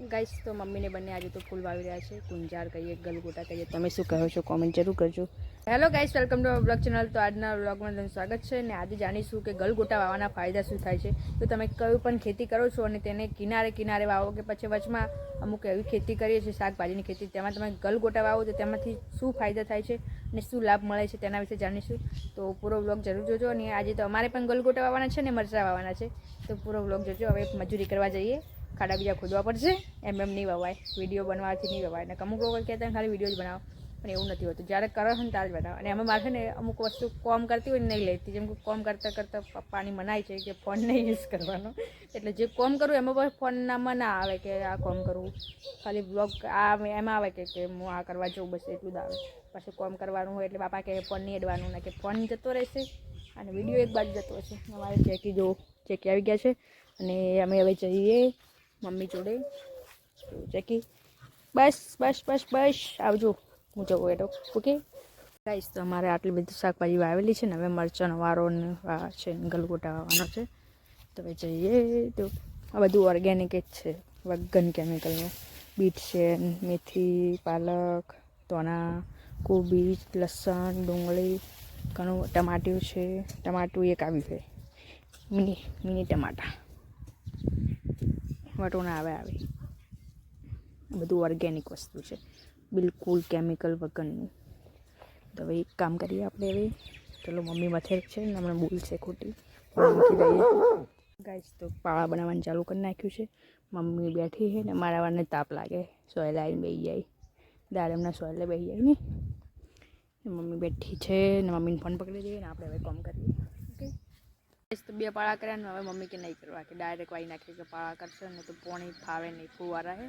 Guys તો મમ્મીને બંને આજે તો ફૂલ વાવી રહ્યા છે. કુંજાર કહીએ, ગલગોટા કહીએ. તમે શું કહો છો? કોમેન્ટ જરૂર કરજો. Hello guys welcome to blog channel તો આજના બ્લોગમાં તમને સ્વાગત છે અને આજે જાણીશું કે ગલગોટા વાવવાના ફાયદા શું થાય છે. તો તમે કયું પણ ખેતી કરો છો અને તેને કિનારે કિનારે વાવો કે પછી વચમાં અમુક એવી ખેતી કરીએ છીએ, શાકભાજીની ખેતી, તેમાં તમે ગલગોટા વાવો તો તેમાંથી શું ફાયદા થાય છે અને શું લાભ મળે છે તેના વિશે જાણીશું. તો પૂરો બ્લોગ જરૂર જોજો અને આજે તો અમારે પણ ગલગોટા વાવવાના છે ને મરચાં વાવવાના છે. તો પૂરો બ્લોગ જોજો. હવે મજૂરી કરવા જઈએ. ખાડા બીજા ખોદવા પડશે. એમ એમ નહીં વવાય. વીડિયો બનવાથી નહીં વવાય. અને અમુક લોકો કહેતા ખાલી વીડિયો જ બનાવો. પણ એવું નથી હોતું. જ્યારે કરો ને, ત્યારે જ બનાવો. અને એમાં મારે ને અમુક વસ્તુ કોમ કરતી હોય નહીં લેતી. જેમ કે કોમ કરતાં કરતાં પપ્પાની મનાય છે કે ફોન નહીં યુઝ કરવાનો. એટલે જે કોમ કરું એમાં પણ ફોનનામાં ના આવે કે આ કોમ કરવું ખાલી બ્લોગ આ એમાં આવે કે કે હું આ કરવા જઉં, બસ એટલું જ આવે. પછી કોમ કરવાનું હોય એટલે બાપા કે ફોન નહીં અડવાનું ને, કે ફોન જતો રહેશે અને વીડિયો એક બાજુ જતો હશે અમારે ચેકી જો ચેકી આવી ગયા છે. અને અમે હવે જઈએ મમ્મી જોડે. જેકી બસ બસ બસ બસ, આવજો. હું જવું એટો ઓકે ગાઈસ તો અમારે આટલી બધી શાકભાજી વાવેલી છે ને, હવે મરચાંનો વારો છે ગલગોટા આવવાનો છે. તો હવે જઈએ તો આ બધું ઓર્ગેનિક જ છે. વગન કેમિકલનું બીટ છે, મેથી, પાલક તોના કોબીજ લસણ, ડુંગળી, ઘણું ટમાટ્યું છે. ટમાટું એક આવ્યું છે મિની મિની ટમાટા. વટોના આવે આવે. બધું ઓર્ગેનિક વસ્તુ છે. બિલકુલ કેમિકલ વગરનું. તો હવે એક કામ કરીએ આપણે હવે. ચલો, મમ્મી મથે છે ને, હમણાં બોલ છે ખોટી. મૂકી દઈએ. તો પાળા બનાવવાનું ચાલુ કરી નાખ્યું છે. મમ્મી બેઠી છે ને, મારા વારને તાપ લાગે. સોયલ આવીને બેસી જાય. દાડમના સોયલે બેસી જાય ને. મમ્મી બેઠી છે ને, મમ્મીને ફોન પકડી દઈએ ને, આપણે હવે કોમ કરીએ. તો બે પાળા કર્યા ને હવે મમ્મી કે નહીં કરવા કે ડાયરેક્ટ વાઈ નાખીએ કે પાળા કરશે ને તો પોણી ફાવે નહીં ફુવારા હે.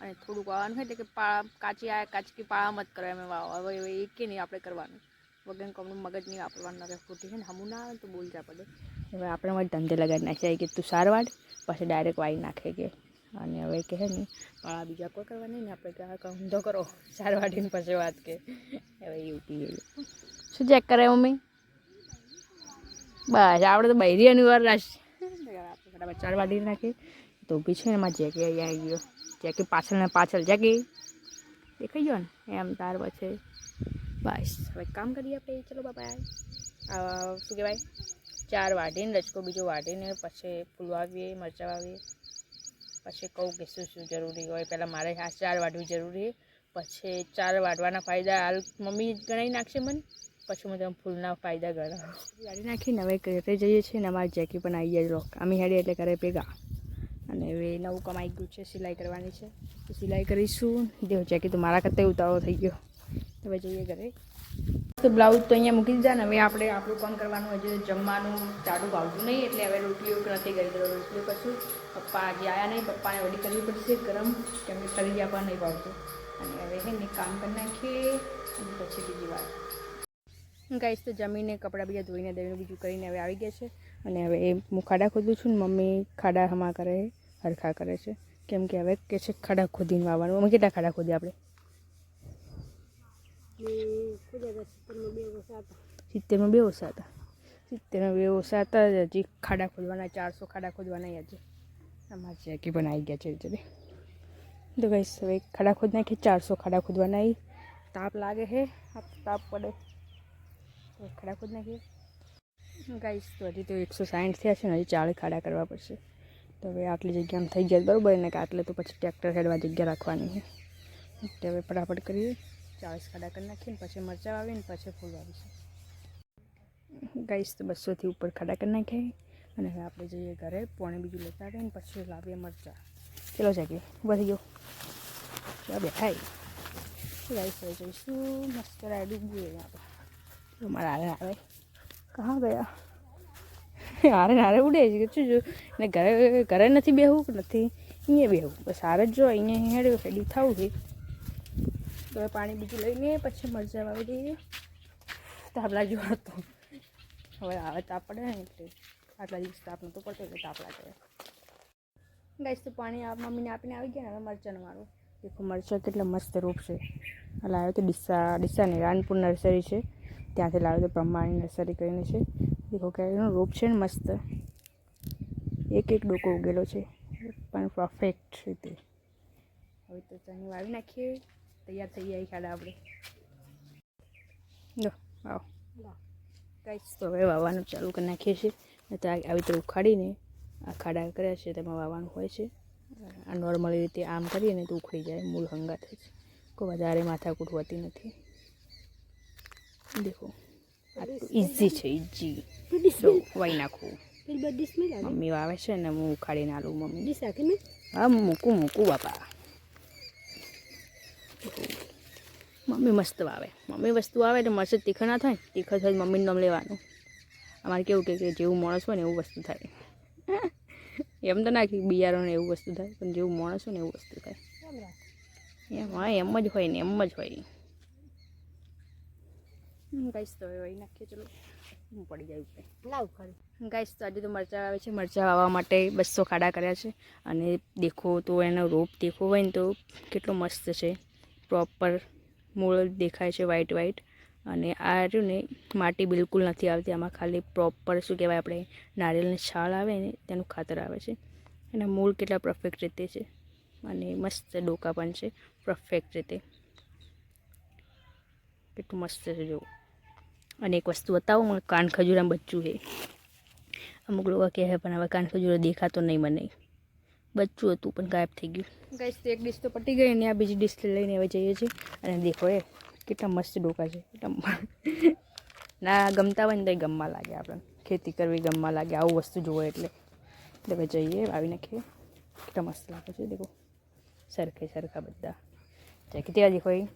અને થોડુંક વાવવાનું હોય એટલે કે પાળા કાચી આ કાચકી પાળા મત કરો એમ વાવ હવે હવે એ કે નહીં આપણે કરવાનું. વગર કોમનું મગજ નહીં વાપરવાનું નગર ખોટી છે ને હમું ના આવે તો બોલજા પડે. હવે આપણે મારે ધંધે લગાડી નાખીએ કે તું સાર વાડ પછી ડાયરેક્ટ વાઈ નાખે કે. અને હવે કહે ને પાળા બીજા કોઈ કરવા નહીં ને આપણે કે આ ધંધો કરો સાર વાડીને પછી વાત કે. હવે એવું પી ગયેલું શું ચેક કરે મમ્મી? બસ આપણે તો બૈરી અનિવાર રાશ આપણે ફટાફટ ચાર વાટી નાખીએ તો ઊભી છે ને એમાં જેકી અહીંયા આવી ગયો. જેકી પાછળ ને પાછળ જેકી દેખાઈ ગયો ને એમ તાર પછી બસ હવે કામ કરીએ આપણે. ચલો બાપા શું કહેવાય? ચાર વાટીને રચકો બીજો વાટીને પછી ફૂલ વાવીએ મરચાં વાવીએ પછી કહું કે શું શું જરૂરી હોય? પહેલાં મારે આ ચાર વાટવી જરૂરી. પછી ચાર વાટવાના ફાયદા હાલ મમ્મી ગણાવી નાખશે મને. પછી હું તમે ફૂલના ફાયદા ગણાવું. ગાડી નાખીને હવે ઘરે જઈએ છીએ ને અમારે જેકી પણ આવી જાય લોક. અમે હેડી એટલે ઘરે ભેગા. અને હવે નવું કમાઈ ગયું છે, સિલાઈ કરવાની છે. તો સિલાઈ કરીશું. દેવ જેકી તો મારા કરતાં ઉતારો થઈ ગયો. હવે જઈએ ઘરે. તો બ્લાઉઝ તો અહીંયા મૂકી દીધા ને હવે આપણે આપણું કામ કરવાનું હજી જમવાનું ચાલુ ભાવતું નહીં એટલે હવે રોટલીઓ નથી કરી દો રોટલીઓ કરશું. પપ્પા આજે આવ્યા નહીં. પપ્પાને વડી કરવી પડશે ગરમ, કેમ કે ખરીદી આપવા નહીં ભાવતું. અને હવે છે ને કામ કરી નાખીએ. અને પછી બીજી વાત ગાઈશ તો જમીને કપડાં બીજા ધોઈને દઈને બીજું કરીને હવે આવી ગયા છે. અને હવે હું ખાડા ખોદું છું ને મમ્મી ખાડા હમા કરે, હરખા કરે છે. કેમ કે હવે કે છે ખાડા ખોદીને વાવવાનું. અમે કેટલા ખાડા ખોદ્યા આપણે? સિત્તેરમાં બે ઓછા હતા. સિત્તેરમાં બે ઓછા હતા. હજી ખાડા ખોદવાના, ચારસો ખાડા ખોદવાના હજી. અમારે જેકી પણ આવી ગયા છે વિચારે તો ગઈ હવે ખાડા ખોદ નાખી ચારસો ખાડા ખોદવાના આવી તાપ લાગે છે આ તાપ પડે. તો ખાડા ખોદ નાખીએ. ગાઈશ તો હજી તો એકસો સાઠ થયા છે ને, હજી ચાળીસ ખાડા કરવા પડશે. તો હવે આટલી જગ્યામાં થઈ જાય બરાબર? ને કે આટલે તો પછી ટ્રેક્ટર હેડવા જગ્યા રાખવાની છે. હવે ફટાફટ કરીએ. ચાળીસ ખાડા કરી નાખીને, પછી મરચાં વાવીને, પછી ફૂલ વાવીશું. ગાઈશ તો બસોથી ઉપર ખાડા કરી નાખ્યા અને હવે આપણે જઈએ ઘરે, પોણે બીજું લેતા આવીને પછી લાવીએ મરચાં. ચલો જાગીએ વધી ગયો ચાલ, બેઠા ગાઈશ હવે જઈશું. મસ્ત રાઈડ અહીંયા આપણે મારા હારે આવે કહા ગયા? હારે હારે ઉડે છે. શું જો? ને ઘરે ઘરે નથી બેહવું કે નથી? અહીંયા બેહવું. બસ હારે જ જો અહીંયા હેડ્યું હેડ્યું થવું છે. તો હવે પાણી બીજું લઈને પછી મરચાં વાવી દઈએ. તાપલા જેવો હતો હવે આવે તાપ પડે ને એટલે આટલા દિવસ તાપ નહોતો પડતો, એટલે તાપ લાગે ગાઈશ તો પાણી આ મમ્મીને આપીને આવી ગયા ને, હવે મરચાં મારું દેખો, મરચાં કેટલા મસ્ત રૂપ છે. હાલ આવ્યો તો ડીસા ડીસા રાનપુર નર્સરી છે. ત્યાંથી લાવ્યો હતો બ્રહ્માની નર્સરી કરીને છે. દેખો કે રોપ છે ને મસ્ત. એક એક ડોકો ઉગેલો છે. પણ પરફેક્ટ રીતે હવે તો ચણી વાવી નાખીએ. તૈયાર થઈ જાય ખાડા આપણે. લો આવો. ગાઈસ, તો હવે વાવવાનું ચાલુ કરી નાખીએ છીએ. તો આવી રીતે ઉખાડીને આ ખાડા કર્યા છે તેમાં વાવવાનું હોય છે. આ નોર્મલી રીતે આમ કરીએ ને તો ઉખડી જાય. મૂળ હંગાત જ કોઈ વધારે માથાકૂટ હોતી નથી. देखो। આટલું ઇઝી છે ઇઝી તો વાઈ નાખું બધી મમ્મી વાવે છે ને હું ઉખાડીને આલું મમ્મી હા મૂકું મૂકું બાપા મમ્મી મસ્ત વાવે મમ્મી વસ્તુ આવે ને મસ્ત તીખા ના થાય તીખા થાય મમ્મીનું નામ લેવાનું અમારે કેવું કે જેવું માણસ હોય ને એવું વસ્તુ થાય એમ તો ના કે બિયારણ એવું વસ્તુ થાય પણ જેવું માણસ હોય ને એવું વસ્તુ થાય. એમ હા એમ જ હોય ને એમ જ હોય. ગાઈસ તો વહી નાખીએ. ચલો હું પડી જાય ઉપર લાવ ખાલી. ગાઈસ તો આજે તો મરચાં આવે છે. મરચાં વાવવા માટે બસો ખાડા કર્યા છે. અને દેખો તો એનો રોપ દેખો હોય ને તો કેટલો મસ્ત છે. પ્રોપર મૂળ દેખાય છે વ્હાઈટ વ્હાઈટ અને આ રહ્યું ને માટી બિલકુલ નથી આવતી. આમાં ખાલી પ્રોપર શું કહેવાય આપણે નારિયેળની છાળ આવે ને તેનું ખાતર આવે છે. એના મૂળ કેટલા પરફેક્ટ રીતે છે. અને મસ્ત ડોકા પણ છે પરફેક્ટ રીતે. કેટલું મસ્ત છે જોવું અને એક વસ્તુ બતાવું મને કાન ખજૂરા બચ્ચું હે અમુક લોકો કહે છે, પણ હવે કાન ખજૂરો દેખાતો નહીં મને. બચ્ચું હતું, પણ ગાયબ થઈ ગયું. ગાઈસ, તો એક ડીશ તો પટી ગઈ અને આ બીજી ડીશ લઈને હવે જઈએ છીએ. અને દેખો એ, કેટલા મસ્ત ડોકા છે. ના, ગમતા હોય ને તો ગમવા લાગે આપણે ખેતી કરવી ગમવા લાગે, આવું વસ્તુ જોવે એટલે. એટલે હવે જઈએ, આવીને ખે કેટલા મસ્ત લાગે છે, દેખો. સરખે સરખા બધા. क्या कितने देखो ये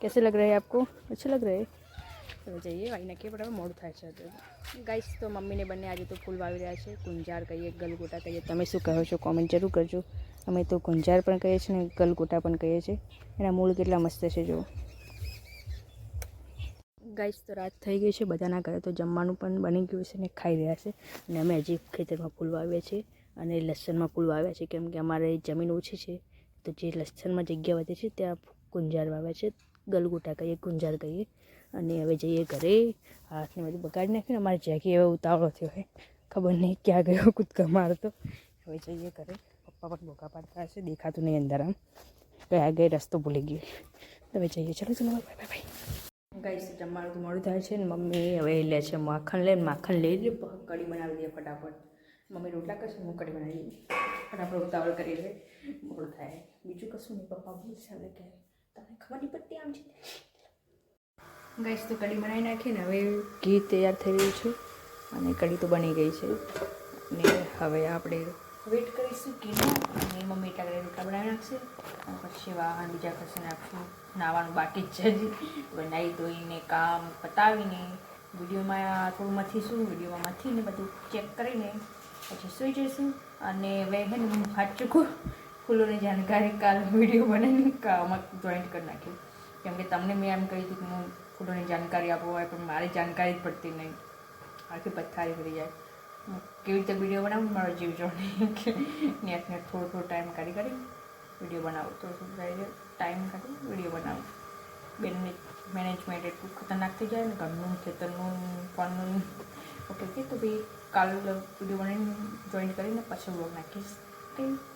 कैसे लग रहा है आपको अच्छे लग હવે જઈએ વાવી કે હવે મોડું થાય છે ગાઈસ તો મમ્મીને બંને આજે તો ફૂલ વાવી રહ્યા છે. કુંજાર કહીએ, ગલગોટા કહીએ. તમે શું કહો છો? કોમેન્ટ જરૂર કરજો. અમે તો કુંજાર પણ કહીએ છીએ ને ગલગોટા પણ કહીએ છીએ. એના મૂળ કેટલા મસ્ત છે જો ગાઈસ તો રાત થઈ ગઈ છે. બધાના ઘરે તો જમવાનું પણ બની ગયું છે ને ખાઈ રહ્યા છે. અને અમે હજી ખેતરમાં ફૂલ વાવ્યા છીએ અને લસણમાં ફૂલ વાવ્યા છે. કેમ કે અમારે જમીન ઓછી છે. તો જે લસણમાં જગ્યા વધે છે, ત્યાં કુંજાર વાવ્યા છે. ગલગોટા કહીએ કુંજાર કહીએ. અને હવે જઈએ ઘરે. હાથને બધું બગાડી નાખ્યું ને અમારે જેકી હવે ઉતાવળો થયો હોય ખબર નહીં ક્યાં ગયો, કૂદકા મારતો. હવે જઈએ ઘરે. પપ્પા પણ બોકા પાડતા હશે, દેખાતું નહીં અંદર આમ. ગયા ગઈ રસ્તો ભૂલી ગયો. હવે જઈએ. ચલો ચલો, બાય બાય બાય. ગાઈસ જમવાનું તો મોડું થાય છે ને મમ્મી હવે લે છે માખણ, લે માખણ લઈ લે કઢી બનાવી દે ફટાફટ. મમ્મી રોટલા કરશે, હું કઢી બનાવી દઈએ ફટાફટ ઉતાવળ કરી લે. મોડું થાય. બીજું કશું નહીં, પપ્પા બોલશે હવે કે તમને ખબર નહીં પડતી આમ છે? ગાઈસ, તો કઢી બનાવી નાખી ને હવે ઘી તૈયાર થઈ રહ્યું છે અને કઢી તો બની ગઈ છે. અને હવે આપણે વેટ કરીશું ઘીનો અને મમ્મી ટાકડે રોટલા બનાવી નાખશે. અને પછી વાહન બીજા કશે નાખશું. નાવાનું બાકી જ છે હજી. હવે ધોઈને, કામ પતાવીને, વિડીયોમાં થોડું મથીશું, વિડીયોમાં મથીને બધું ચેક કરીને પછી સૂઈ જઈશું. અને હવે હું હાથ ચૂકું. ફૂલોની જાણકારી કાલ વીડિયો બનાવીને કામમાં જોઈન્ટ કરી નાખ્યું કેમ કે તમને મેં એમ કહ્યું હતું કે હું ફૂલોની જાણકારી આપવો હોય, પણ મારી જાણકારી જ પડતી નહીં. આખી પથ્થારી પડી જાય. કેવી રીતે વીડિયો બનાવું? મારો જીવ જોડે. નહીં કે નેટ નેટ થોડો થોડો ટાઈમ કાઢી કાઢી વીડિયો બનાવું. થોડું થોડું ટાઈમ કાઢી વીડિયો બનાવું. બેનની મેનેજમેન્ટ એટલું ખતરનાક થઈ જાય ને, ઘરનું, ખેતરનું, ફોનનું. ઓકે તો ભાઈ કાલ વીડિયો બનાવીને જોઈન કરીને પછી બ્લોગ નાખીશ. ઓકે